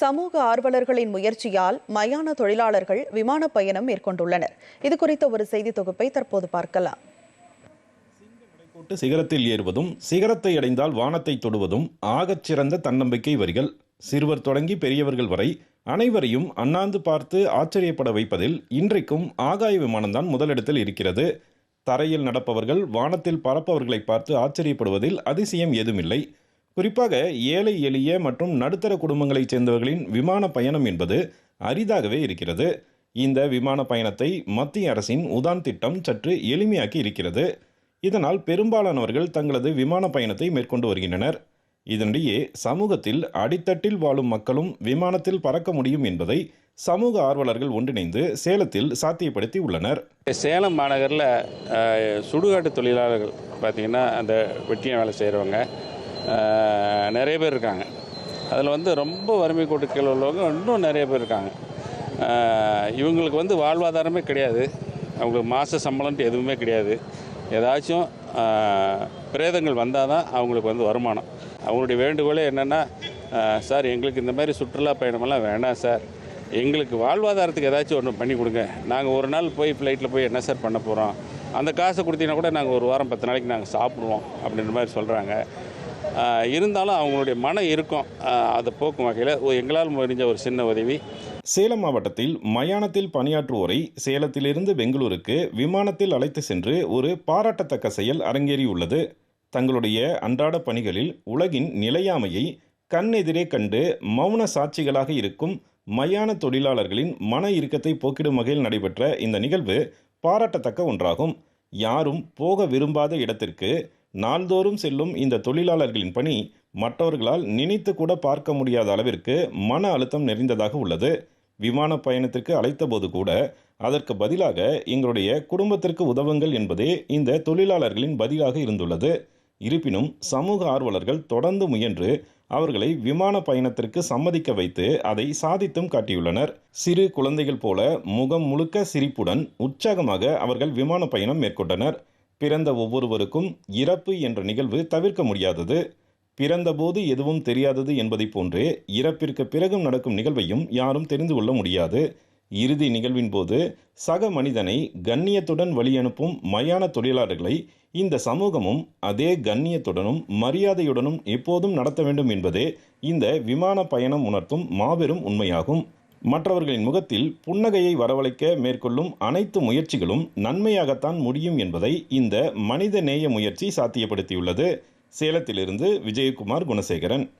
சமூக ஆர்வலர்களின் முயற்சியால் மயான தொழிலாளர்கள் விமான பயணம் மேற்கொண்டுள்ளனர். இது குறித்த ஒரு செய்தி தொகுப்பை தற்போது பார்க்கலாம். சிகரத்தில் ஏறுவதும் சிகரத்தை அடைந்தால் வானத்தை தொடுவதும் ஆகச் சிறந்த தன்னம்பிக்கை வரிகள். சிறுவர் தொடங்கி பெரியவர்கள் வரை அனைவரையும் அண்ணாந்து பார்த்து ஆச்சரியப்பட வைப்பதில் இன்றைக்கும் ஆகாய விமானம்தான் முதலிடத்தில் இருக்கிறது. தரையில் நடப்பவர்கள் வானத்தில் பறப்பவர்களை பார்த்து ஆச்சரியப்படுவதில் அதிசயம் ஏதுமில்லை. குறிப்பாக ஏழை எளிய மற்றும் நடுத்தர குடும்பங்களைச் சேர்ந்தவர்களின் விமான பயணம் என்பது அரிதாகவே இருக்கிறது. இந்த விமான பயணத்தை மத்திய அரசின் உதான் திட்டம் சற்று எளிமையாக்கி இருக்கிறது. இதனால் பெரும்பாலானவர்கள் தங்களது விமான பயணத்தை மேற்கொண்டு வருகின்றனர். இதனிடையே சமூகத்தில் அடித்தட்டில் வாழும் மக்களும் விமானத்தில் பறக்க முடியும் என்பதை சமூக ஆர்வலர்கள் ஒன்றிணைந்து சேலத்தில் சாத்தியப்படுத்தி உள்ளனர். சேலம் மாநகரில் சுடுகாட்டு தொழிலாளர்கள் பார்த்திங்கன்னா அந்த வெட்டியம் வேலை செய்கிறவங்க நிறைய பேர் இருக்காங்க. அதில் வந்து ரொம்ப வறுமை கோட்டுக்கீழ் உள்ளவங்க இன்னும் நிறைய பேர் இருக்காங்க. இவங்களுக்கு வந்து வாழ்வாதாரமே கிடையாது. அவங்களுக்கு மாத சம்பளம்ட்டு எதுவுமே கிடையாது. ஏதாச்சும் பிரேதங்கள் வந்தால் தான் அவங்களுக்கு வந்து வருமானம். அவங்களுடைய வேண்டுகோளே என்னென்னா சார் எங்களுக்கு இந்த மாதிரி சுற்றுலா பயணமெல்லாம் வேணாம் சார். எங்களுக்கு வாழ்வாதாரத்துக்கு ஏதாச்சும் ஒன்று பண்ணி கொடுங்க. நாங்கள் ஒரு நாள் போய் ஃப்ளைட்டில் போய் என்ன சார் பண்ண போகிறோம் அந்த காசை கொடுத்தீங்கன்னா கூட நாங்கள் ஒரு வாரம் பத்து நாளைக்கு நாங்கள் சாப்பிடுவோம். அப்படின்ற மாதிரி சொல்கிறாங்க இருந்தாலும் அவங்களுடைய மனம் இருக்கும் அதை போக்கும் வகையில் எங்களால் முடிஞ்ச ஒரு சின்ன உதவி. சேலம் மாவட்டத்தில் மயானத்தில் பணியாற்றுவோரை சேலத்திலிருந்து பெங்களூருக்கு விமானத்தில் அழைத்து சென்று ஒரு பாராட்டத்தக்க செயல் அரங்கேறியுள்ளது. தங்களுடைய அன்றாட பணிகளில் உலகின் நிலையாமையை கண்ணெதிரே கண்டு மௌன சாட்சிகளாக இருக்கும் மயான தொழிலாளர்களின் மன இறுக்கத்தை போக்கிடும் வகையில் நடைபெற்ற இந்த நிகழ்வு பாராட்டத்தக்க ஒன்றாகும். யாரும் போக விரும்பாத இடத்திற்கு நாள்தோறும் செல்லும் இந்த தொழிலாளர்களின் பணி மற்றவர்களால் நினைத்து கூட பார்க்க முடியாத அளவிற்கு மன அழுத்தம் நிறைந்ததாக உள்ளது. விமான பயணத்திற்கு அழைத்தபோது கூட அதற்கு பதிலாக எங்களுடைய குடும்பத்திற்கு உதவுங்கள் என்பதே இந்த தொழிலாளர்களின் பதிலாக இருந்துள்ளது. இருப்பினும் சமூக ஆர்வலர்கள் தொடர்ந்து முயன்று அவர்களை விமான பயணத்திற்கு சம்மதிக்க வைத்து அதை சாதித்தும் காட்டியுள்ளனர். சிறு குழந்தைகள் போல முகம் முழுக்க சிரிப்புடன் உற்சாகமாக அவர்கள் விமான பயணம் மேற்கொண்டனர். பிறந்த ஒவ்வொருவருக்கும் இறப்பு என்ற நிகழ்வு தவிர்க்க முடியாதது. பிறந்தபோது எதுவும் தெரியாதது என்பதைப் போன்றே இறப்பிற்கு பிறகும் நடக்கும் நிகழ்வையும் யாரும் தெரிந்து கொள்ள முடியாது. இறுதி நிகழ்வின் போது சக மனிதனை கண்ணியத்துடன் வழியனுப்பும் மயான தொழிலாளர்களை இந்த சமூகமும் அதே கண்ணியத்துடனும் மரியாதையுடனும் எப்போதும் நடத்த வேண்டும் என்பதே இந்த விமான பயணம் உணர்த்தும் மாபெரும் உண்மையாகும். மற்றவர்களின் முகத்தில் புன்னகையை வரவழைக்க மேற்கொள்ளும் அனைத்து முயற்சிகளும் நன்மையாகத்தான் முடியும் என்பதை இந்த மனித நேய முயற்சி சாத்தியப்படுத்தியுள்ளது. சேலத்திலிருந்து விஜயகுமார் குணசேகரன்.